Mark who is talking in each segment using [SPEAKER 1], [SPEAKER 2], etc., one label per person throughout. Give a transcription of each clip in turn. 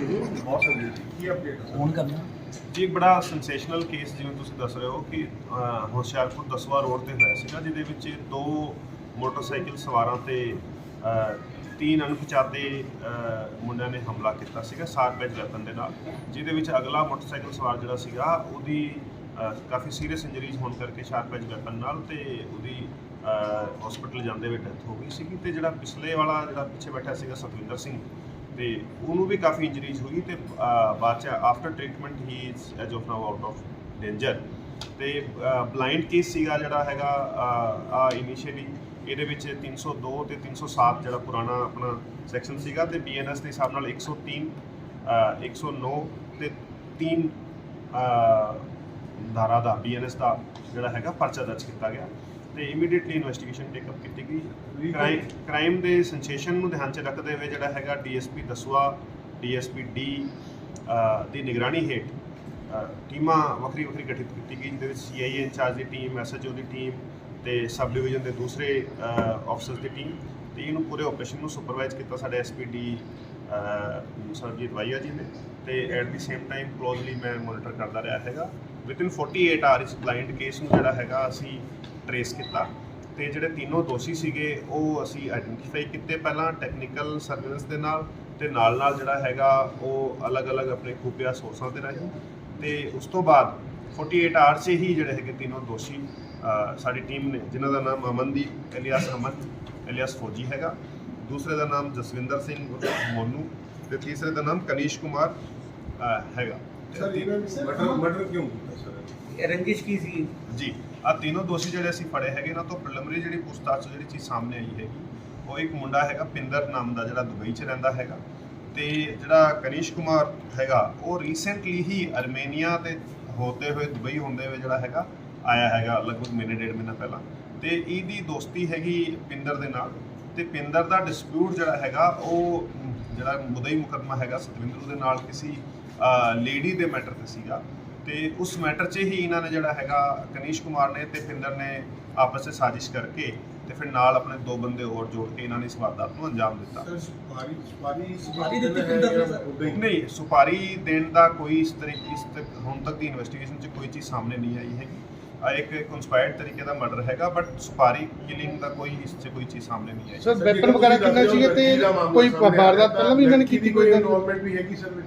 [SPEAKER 1] ਬਹੁਤ ਕੀ ਅਪਡੇਟ ਹੈ
[SPEAKER 2] ਫੋਨ ਕਰਨਾ।
[SPEAKER 3] ਜੀ ਇੱਕ ਬੜਾ ਸੈਂਸੇਸ਼ਨਲ ਕੇਸ ਜਿਵੇਂ ਤੁਸੀਂ ਦੱਸ ਰਹੇ ਹੋ ਕਿ ਅਹ, ਹੁਸ਼ਿਆਰਪੁਰ ਦਸਵਾ ਰੋਡ ਤੇ ਹੋਇਆ ਸੀਗਾ ਜਿਹਦੇ ਵਿੱਚ ਦੋ ਮੋਟਰਸਾਈਕਲ ਸਵਾਰਾਂ ਤੇ ਅਹ, ਤਿੰਨ ਅਣਪਛਾਤੇ ਅਹ, ਮੁੰਡਿਆਂ ਨੇ ਹਮਲਾ ਕੀਤਾ ਸੀਗਾ ਸਾਰਪੈਜ ਵੈਪਨ ਦੇ ਨਾਲ। ਜਿਹਦੇ ਵਿੱਚ ਅਗਲਾ ਮੋਟਰਸਾਈਕਲ ਸਵਾਰ ਜਿਹੜਾ ਸੀਗਾ ਉਹਦੀ ਅਹ, ਕਾਫੀ ਸੀਰੀਅਸ ਇੰਜਰੀਜ਼ ਹੋਣ ਕਰਕੇ ਸ਼ਾਰਪੈਜ ਵੈਪਨ ਨਾਲ ਤੇ ਉਹਦੀ ਹਸਪੀਟਲ ਜਾਂਦੇ ਹੋਏ ਡੈਥ ਹੋ ਗਈ ਸੀਗੀ। ਤੇ ਜਿਹੜਾ ਪਿਛਲੇ ਵਾਲਾ ਜਿਹੜਾ ਪਿੱਛੇ ਬੈਠਾ ਸੀਗਾ ਸਤਵਿੰਦਰ ਸਿੰਘ ਤੇ ਉਹਨੂੰ ਵੀ ਕਾਫੀ ਇੰਜਰੀਜ਼ ਹੋਈ ਤੇ ਅਹ, ਬਾਅਦ ਚ after treatment he is as of now out of danger ਤੇ ਬਲਾਈਂਡ ਕੇਸ ਸੀਗਾ ਜਿਹੜਾ ਹੈਗਾ ਆ ਇਨੀਸ਼ੀਅਲੀ ਇਹਦੇ ਵਿੱਚ 302 ਤੇ 307 ਜਿਹੜਾ ਪੁਰਾਣਾ ਆਪਣਾ ਸੈਕਸ਼ਨ ਸੀਗਾ ਤੇ ਬੀਐਨਐਸ ਦੇ ਹਿਸਾਬ ਨਾਲ 103 ਅਹ, 109 ਤੇ 3 ਧਾਰਾ ਦਾ ਬੀਐਨਐਸ ਦਾ ਜਿਹੜਾ ਹੈਗਾ ਪਰਚਾ ਦਰਜ ਕੀਤਾ ਗਿਆ। ਤੇ ਇਮੀਡੀਏਟਲੀ ਇਨਵੈਸਟੀਗੇਸ਼ਨ ਟੇਕ ਅਪ ਕੀਤੀ ਗਈ। ਕ੍ਰਾਈਮ ਕ੍ਰਾਈਮ ਦੇ ਸੈਂਸੇਸ਼ਨ ਨੂੰ ਧਿਆਨ 'ਚ ਰੱਖਦੇ ਹੋਏ ਜਿਹੜਾ ਹੈਗਾ ਡੀਐਸਪੀ ਦਸਵਾ ਡੀਐਸਪੀ ਡੀ ਦੀ ਨਿਗਰਾਨੀ ਹੇਠ ਟੀਮਾਂ ਵੱਖਰੀ ਵੱਖਰੀ ਗਠਿਤ ਕੀਤੀ ਗਈ ਜਿਹਦੇ ਵਿੱਚ ਸੀਆਈਏ ਇੰਚਾਰਜ ਦੀ ਟੀਮ ਐਸਐਚਓ ਦੀ ਟੀਮ ਤੇ ਸਬ ਡਿਵੀਜ਼ਨ ਦੇ ਦੂਸਰੇ ਆਫਸਰਸ ਦੀ ਟੀਮ ਤੇ ਇਹਨੂੰ ਪੂਰੇ ਆਪਰੇਸ਼ਨ ਨੂੰ ਸੁਪਰਵਾਈਜ਼ ਕੀਤਾ ਸਾਡੇ ਐਸਪੀਡੀ ਸਰਜੀਤ ਵਾਈਆ ਜੀ ਨੇ ਤੇ at the same time closely ਮੈਂ ਮੋਨੀਟਰ ਕਰਦਾ ਰਿਹਾ ਹੈਗਾ। ਵਿਦਿਨ 48 ਆਰ ਇਸ ਬਲਾਈਂਡ ਕੇਸ ਨੂੰ ਜਿਹੜਾ ਹੈਗਾ ਅਸੀਂ ਟਰੇਸ ਕੀਤਾ। ਤੇ ਜਿਹੜੇ ਤਿੰਨੋਂ ਦੋਸ਼ੀ ਸੀਗੇ ਉਹ ਅਸੀਂ ਆਇਡੈਂਟੀਫਾਈ ਕੀਤੇ ਪਹਿਲਾਂ ਟੈਕਨੀਕਲ ਸਰਵੇਲੈਂਸ ਦੇ ਨਾਲ ਤੇ ਨਾਲ ਨਾਲ ਜਿਹੜਾ ਹੈਗਾ ਉਹ ਅਲੱਗ-ਅਲੱਗ ਆਪਣੇ ਖੂਬੀਆ ਸੋਰਸਾਂ ਤੇ ਰਾਹੀਂ। ਤੇ ਉਸ ਤੋਂ ਬਾਅਦ 48 ਆਰ 'ਚ ਹੀ ਜਿਹੜੇ ਹੈਗੇ ਤਿੰਨੋਂ ਦੋਸ਼ੀ ਸਾਡੀ ਟੀਮ ਨੇ ਜਿਨ੍ਹਾਂ ਦਾ ਨਾਮ ਅਮਨਦੀਪ ਇਲੀਆਸ ਅਮਨ ਇਲੀਆਸ ਫੌਜੀ ਹੈਗਾ। ਦੂਸਰੇ ਦਾ ਨਾਮ ਜਸਵਿੰਦਰ ਸਿੰਘ ਮੋਨੂ ਤੇ ਤੀਸਰੇ ਦਾ ਨਾਮ ਕਨੀਸ਼ ਕੁਮਾਰ ਹੈਗਾ।
[SPEAKER 1] ਸਰ ਇਹਨਾਂ ਨੇ ਮਰਡਰ ਮਰਡਰ ਕਿਉਂ ਕੀਤਾ ਸਰ
[SPEAKER 2] ਰੰਜਿਸ਼ ਕੀ ਸੀ?
[SPEAKER 3] ਜੀ ਆ ਤਿੰਨੋਂ ਦੋਸ਼ੀ ਜਿਹੜੇ ਅਸੀਂ ਫੜੇ ਹੈਗੇ, ਇਹਨਾਂ ਤੋਂ ਪ੍ਰੀਲਿਮਿਨਰੀ ਜਿਹੜੀ ਪੁੱਛਤਾਛ ਜਿਹੜੀ ਚੀਜ਼ ਸਾਹਮਣੇ ਆਈ ਹੈਗੀ, ਉਹ ਇੱਕ ਮੁੰਡਾ ਹੈਗਾ ਪਿੰਦਰ ਨਾਮ ਦਾ, ਜਿਹੜਾ ਦੁਬਈ 'ਚ ਰਹਿੰਦਾ ਹੈਗਾ। ਤੇ ਜਿਹੜਾ ਕਨੀਸ਼ ਕੁਮਾਰ ਹੈਗਾ, ਉਹ ਰੀਸੈਂਟਲੀ ਹੀ ਅਰਮੇਨੀਆ ਤੇ ਹੋਤੇ ਹੋਏ ਦੁਬਈ ਹੁੰਦੇ ਹੋਏ ਜਿਹੜਾ ਹੈਗਾ, ਆਇਆ ਹੈਗਾ ਲਗਭਗ ਮਹੀਨੇ, ਡੇਢ ਮਹੀਨਾ ਪਹਿਲਾਂ। ਤੇ ਇਹਦੀ ਦੋਸਤੀ ਹੈਗੀ ਪਿੰਦਰ ਦੇ ਨਾਲ। ਤੇ ਪਿੰਦਰ ਦਾ ਡਿਸਪਿਊਟ ਜਿਹੜਾ ਹੈਗਾ, ਉਹ ਜਿਹੜਾ ਮੁਦਈ ਮੁਕੱਦਮਾ ਹੈਗਾ ਸਤਵਿੰਦਰ ਦੇ ਨਾਲ ਕਿਸੇ ਲੇਡੀ ਦੇ ਮੈਟਰ ਤੇ ਸੀਗਾ। ਤੇ ਉਸ ਮੈਟਰ 'ਚ ਹੀ ਇਹਨਾਂ ਨੇ ਜਿਹੜਾ ਹੈਗਾ ਕਨੀਸ਼ ਕੁਮਾਰ ਨੇ ਤੇ ਪਿੰਦਰ ਨੇ ਆਪਸ ਵਿੱਚ ਸਾਜ਼ਿਸ਼ ਕਰਕੇ ਤੇ ਫਿਰ ਨਾਲ ਆਪਣੇ ਦੋ ਬੰਦੇ ਹੋਰ ਜੋੜ ਕੇ ਇਹਨਾਂ ਨੇ ਇਸ ਵਾਰਦਾਤ ਨੂੰ ਅੰਜਾਮ ਦਿੱਤਾ
[SPEAKER 1] ਸਰ ਸੁਪਾਰੀ ਸੁਪਾਰੀ
[SPEAKER 4] ਸੁਪਾਰੀ ਦਿੱਤੀ ਪਿੰਦਰ ਨੇ ਸਰ।
[SPEAKER 1] ਉੱਦਾਂ ਹੀ।
[SPEAKER 3] ਨਹੀਂ ਸੁਪਾਰੀ ਦੇਣ ਦਾ ਕੋਈ ਇਸ ਤਰੀਕੇ ਇਸ ਤੱਕ ਹੁਣ ਤੱਕ ਦੀ ਇਨਵੈਸਟੀਗੇਸ਼ਨ 'ਚ ਕੋਈ ਚੀਜ਼ ਸਾਹਮਣੇ ਨਹੀਂ ਆਈ ਹੈਗੀ ਆ ਇੱਕ ਕਨਸਪਾਇਰਡ ਤਰੀਕੇ ਦਾ ਮਰਡਰ ਹੈਗਾ ਬਟ ਸੁਪਾਰੀ ਕਿਲਿੰਗ ਦਾ ਕੋਈ ਇਸ 'ਚ ਕੋਈ ਚੀਜ਼ ਸਾਹਮਣੇ ਨਹੀਂ ਆਈ
[SPEAKER 5] ਸਰ
[SPEAKER 1] ਸਰ,
[SPEAKER 5] ਵੈਪਨ ਵਗੈਰਾ ਕਿੰਨਾ
[SPEAKER 1] ਹੋ,
[SPEAKER 5] ਤੇ ਕੋਈ ਵਾਰਦਾਤ? ਪਹਿਲਾਂ ਵੀ ਇਹਨਾਂ ਨੇ ਕੀਤੀ ਕੋਈ
[SPEAKER 1] ਇਨਵੋਲਵਮੈਂਟ ਵੀ ਹੈਗੀ ਸਰ ਵਿੱਚ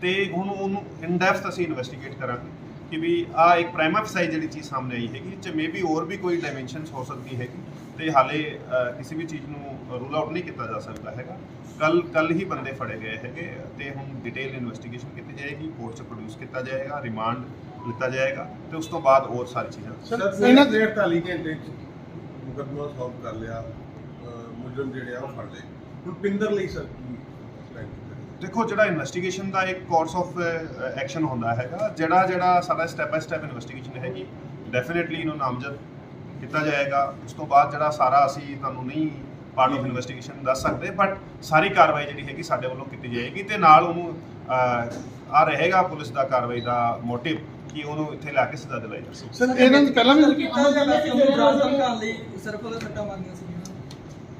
[SPEAKER 3] ਤੇ ਹੁਣ ਉਹਨੂੰ ਇਨ ਡੈਫਥ ਅਸੀਂ ਇਨਵੈਸਟੀਗੇਟ ਕਰਾਂਗੇ ਕਿ ਵੀ ਆ ਇੱਕ ਪ੍ਰਾਈਮ ਅਫਸਾਈ ਜਿਹੜੀ ਚੀਜ਼ ਸਾਹਮਣੇ ਆਈ ਹੈਗੀ ਚ ਮੇਬੀ ਹੋਰ ਵੀ ਕੋਈ ਡਾਈਮੈਂਸ਼ਨਸ ਹੋ ਸਕਦੀ ਹੈਗੀ ਤੇ ਹਾਲੇ ਕਿਸੇ ਵੀ ਚੀਜ਼ ਨੂੰ ਰੂਲ ਆਊਟ ਨਹੀਂ ਕੀਤਾ ਜਾ ਸਕਦਾ ਹੈਗਾ ਕੱਲ ਕੱਲ ਹੀ ਬੰਦੇ ਫੜੇ ਗਏ ਹੈਗੇ ਤੇ ਹੁਣ ਡਿਟੇਲ ਇਨਵੈਸਟੀਗੇਸ਼ਨ ਕੀਤੀ ਜਾਏਗੀ ਕੋਰਟ 'ਚ ਪ੍ਰੋਡਿਊਸ ਕੀਤਾ ਜਾਏਗਾ ਰਿਮਾਂਡ ਲਿੱਤਾ ਜਾਏਗਾ ਤੇ ਉਸ ਤੋਂ ਬਾਅਦ ਹੋਰ ਸਾਰੀ ਚੀਜ਼ਾਂ
[SPEAKER 1] ਸਰ
[SPEAKER 5] ਇਹਨਾਂ-
[SPEAKER 1] ਇਹਨਾਂ ਦੇ 48 ਘੰਟੇ ਚ ਮੁਕੱਦਮਾ ਸੋਲਵ ਕਰ ਲਿਆ ਮੁਜਰਮ ਜਿਹੜੇ ਆ ਉਹ ਫੜ ਲਏ ਹੁਣ ਪਿੰਦਰ ਲਈ ਸਰ?
[SPEAKER 3] ਦੇਖੋ ਜਿਹੜਾ ਇਨਵੈਸਟੀਗੇਸ਼ਨ ਦਾ ਇੱਕ ਕੋਰਸ ਆਫ ਐਕਸ਼ਨ ਹੁੰਦਾ ਹੈਗਾ ਜਿਹੜਾ ਜਿਹੜਾ ਸਾਡਾ ਸਟੈਪ ਬਾਈ ਸਟੈਪ ਇਨਵੈਸਟੀਗੇਸ਼ਨ ਹੈਗੀ ਡੈਫੀਨਿਟਲੀ ਇਹਨੂੰ ਨਾਮਜ਼ਦ ਕੀਤਾ ਜਾਏਗਾ। ਉਸ ਤੋਂ ਬਾਅਦ ਜਿਹੜਾ ਸਾਰਾ ਅਸੀਂ ਤੁਹਾਨੂੰ ਨਹੀਂ ਪਾਰਟ ਆਫ ਇਨਵੈਸਟੀਗੇਸ਼ਨ ਦੱਸ ਸਕਦੇ ਬਟ ਸਾਰੀ ਕਾਰਵਾਈ ਜਿਹੜੀ ਹੈਗੀ ਸਾਡੇ ਵੱਲੋਂ ਕੀਤੀ ਜਾਏਗੀ ਤੇ ਨਾਲ ਉਹਨੂੰ ਆ ਰਹੇਗਾ ਪੁਲਿਸ ਦਾ ਕਾਰਵਾਈ ਦਾ ਮੋਟਿਵ ਕਿ ਉਹਨੂੰ ਇੱਥੇ ਲਿਆ ਕੇ ਸਜ਼ਾ ਦਿਲਾਈ ਜਾਵੇ।
[SPEAKER 5] ਸਰ ਇਹਨਾਂ ਨੇ ਪਹਿਲਾਂ ਵੀ
[SPEAKER 4] ਕੀਤਾ ਜਾਂਦਾ ਸੀ ਉਹਨੂੰ ਬਰਾਜ਼ ਧਮਕਾਉਣ ਲਈ ਸਿਰਫ ਉਹਦੇ ਸੱਟਾਂ ਮਾਰੀਆਂ ਸੀ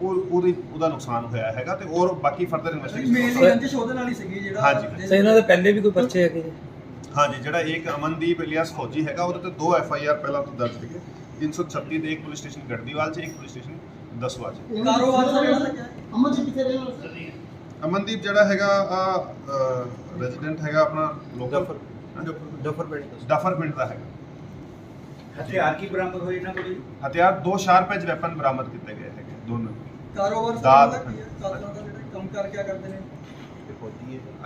[SPEAKER 3] ਉਹ ਉਹਦੀ ਉਹਦਾ ਨੁਕਸਾਨ ਹੋਇਆ ਹੈਗਾ ਤੇ ਔਰ ਬਾਕੀ ਫਰਦਰ
[SPEAKER 4] ਮੇਨਲੀ
[SPEAKER 3] ਇਨਵੈਸਟੀਗੇਸ਼ਨ
[SPEAKER 4] ਰੰਜਿਸ਼ ਉਹਦੇ ਨਾਲ ਹੀ ਸੀਗੀ ਜਿਹੜਾ
[SPEAKER 3] ਹਾਂਜੀ।
[SPEAKER 2] ਇਹਨਾਂ ਦੇ ਪਹਿਲੇ ਵੀ ਕੋਈ ਪਰਚੇ ਹੈਗੇ ਜੀ?
[SPEAKER 3] ਹਾਂਜੀ ਜਿਹੜਾ ਇੱਕ ਅਮਨਦੀਪ ਇਲੀਆਸ ਫੌਜੀ ਹੈਗਾ ਉਹਦੇ ਤੇ ਦੋ ਐਫ ਆਈ ਆਰ ਪਹਿਲਾਂ ਤੋਂ ਦਰਜ ਸੀਗੇ। 336 ਦੇ ਇੱਕ ਪੁਲਿਸ ਸਟੇਸ਼ਨ ਗੜਦੀਵਾਲ 'ਚ ਇੱਕ ਪੁਲਿਸ ਸਟੇਸ਼ਨ ਦਸਵਾ 'ਚ।
[SPEAKER 4] ਕਾਰੋਬਾਰ ਦਾ ਜਿਹੜਾ ਲੱਗਿਆ
[SPEAKER 6] ਅਮਨ ਜੀ ਕਿੱਥੇ ਰਹੇ
[SPEAKER 3] ਅਮਨਦੀਪ ਜਿਹੜਾ ਹੈਗਾ ਆ ਰੈਜ਼ੀਡੈਂਟ ਹੈਗਾ ਆਪਣਾ ਲੋਕਲ
[SPEAKER 2] ਜਫਰ ਪਿੰਡ
[SPEAKER 3] ਡਫਰ ਪਿੰਡ ਦਾ ਹੈਗਾ।
[SPEAKER 2] ਹਥਿਆਰ ਕੀ ਬਰਾਮਦ ਹੋਏ ਇਹਨਾਂ ਕੋਲ ਜੀ?
[SPEAKER 3] ਹਥਿਆਰ ਦੋ ਸ਼ਾਰਪ ਐਜ ਵੈਪਨ ਬਰਾਮਦ ਕੀਤੇ ਗਏ ਹੈਗੇ ਦੋਨੋਂ।
[SPEAKER 4] ਕਾਰੋਬਾਰ
[SPEAKER 3] ਦਾਤ।
[SPEAKER 4] ਸਾਰਾ ਕੀ ਹੈ? ਕਾਤਲਾਂ ਦਾ ਜਿਹੜਾ ਕੰਮ ਕਰ ਕਿਆ ਕਰਦੇ ਨੇ?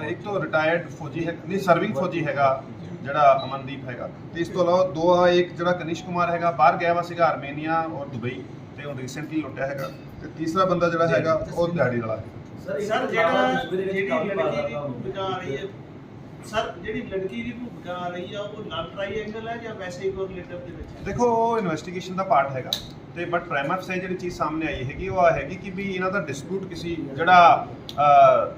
[SPEAKER 3] ਇੱਕ ਤੋਂ ਰਿਟਾਇਰਡ ਫੌਜੀ ਹੈ ਨਹੀਂ ਸਰਵਿੰਗ ਫੌਜੀ ਹੈਗਾ ਜਿਹੜਾ ਅਮਨਦੀਪ ਹੈਗਾ। ਤੇ ਇਸ ਤੋਂ ਇਲਾਵਾ ਦੋ ਆ ਇੱਕ ਜਿਹੜਾ ਕਨਿਸ਼ ਕੁਮਾਰ ਹੈਗਾ ਬਾਹਰ ਗਿਆ ਵਾ ਸੀਗਾ ਆਰਮੇਨੀਆ ਔਰ ਦੁਬਈ ਤੇ ਹੁਣ ਰੀਸੈਂਟਲੀ ਲੁੱਟਿਆ ਹੈਗਾ। ਤੇ ਤੀਸਰਾ ਬੰਦਾ ਜਿਹੜਾ ਹੈਗਾ ਉਹ ਦਿਹਾੜੀ ਵਾਲਾ ਹੈ।
[SPEAKER 5] ਸਰ ਜਿਹੜਾ ਜਿਹੜੀ ਲੜਕੀ ਦੀ ਆ ਰਹੀ ਹੈ ਸਰ ਜਿਹੜੀ ਲੜਕੀ ਦੀ ਭੂਮਿਕਾ ਆ ਰਹੀ ਆ ਉਹ ਨਨ ਟ੍ਰਾਈਐਂਗਲ ਹੈ ਜਾਂ ਵੈਸੇ ਹੀ ਕੋਰਿਲੇਟਿਵ ਦੇ ਵਿੱਚ ਹੈ?
[SPEAKER 3] ਦੇਖੋ ਉਹ ਇਨਵੈਸਟੀਗੇਸ਼ਨ ਦਾ ਪਾਰਟ ਹੈਗਾ। ਤੇ ਬਟ ਪ੍ਰਾਈਮਰ ਸੇ ਜਿਹੜੀ ਚੀਜ਼ ਸਾਹਮਣੇ ਆਈ ਹੈਗੀ ਉਹ ਆ ਹੈਗੀ ਕਿ ਵੀ ਇਹਨਾਂ ਦਾ ਡਿਸਪਿਊਟ ਕਿਸੇ ਜਿਹੜਾ ਅਹ,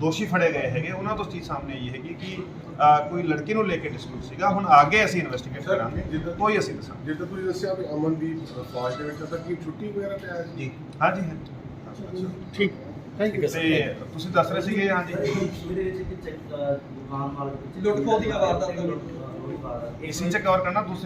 [SPEAKER 3] ਦੋਸ਼ੀ ਫੜੇ ਗਏ ਹੈਗੇ ਉਹਨਾਂ ਤੋਂ ਚੀਜ਼ ਸਾਹਮਣੇ ਆਈ ਹੈਗੀ ਕਿ ਅਹ, ਕੋਈ ਲੜਕੀ ਨੂੰ ਲੈ ਕੇ ਡਿਸਪਿਊਟ ਸੀਗਾ। ਹੁਣ ਅੱਗੇ ਅਸੀਂ ਇਨਵੈਸਟੀਗੇਟ
[SPEAKER 1] Sir,
[SPEAKER 3] ਕਰਾਂਗੇ।
[SPEAKER 1] ਜਿੱਦਾਂ-
[SPEAKER 3] ਕੋਈ ਅਸੀਂ ਦੱਸਾਂਗੇ।
[SPEAKER 1] ਜਿੱਦਾਂ ਤੁਸੀਂ ਦੱਸਿਆ ਵੀ ਅਮਨਦੀਪ ਫੌਜ ਦੇ ਵਿੱਚ ਤਾਂ ਕੀ ਛੁੱਟੀ ਵਗੈਰਾ ਤੇ ਆਇਆ ਸੀ?
[SPEAKER 3] ਹਾਂਜੀ ਹਾਂਜੀ।
[SPEAKER 2] ਠੀਕ। ਥੈਂਕ ਯੂ
[SPEAKER 3] ਤੇ ਤੁਸੀਂ ਦੱਸ ਰਹੇ ਸੀਗੇ ਹਾਂਜੀ।
[SPEAKER 4] ਲੁੱਟ ਖੋਹ ਦੀਆਂ ਵਾਰਦਾਤਾਂ
[SPEAKER 3] ਏਸੀ ਚ ਕਵਰ ਕਰਨਾ ਦੂਸਰੀ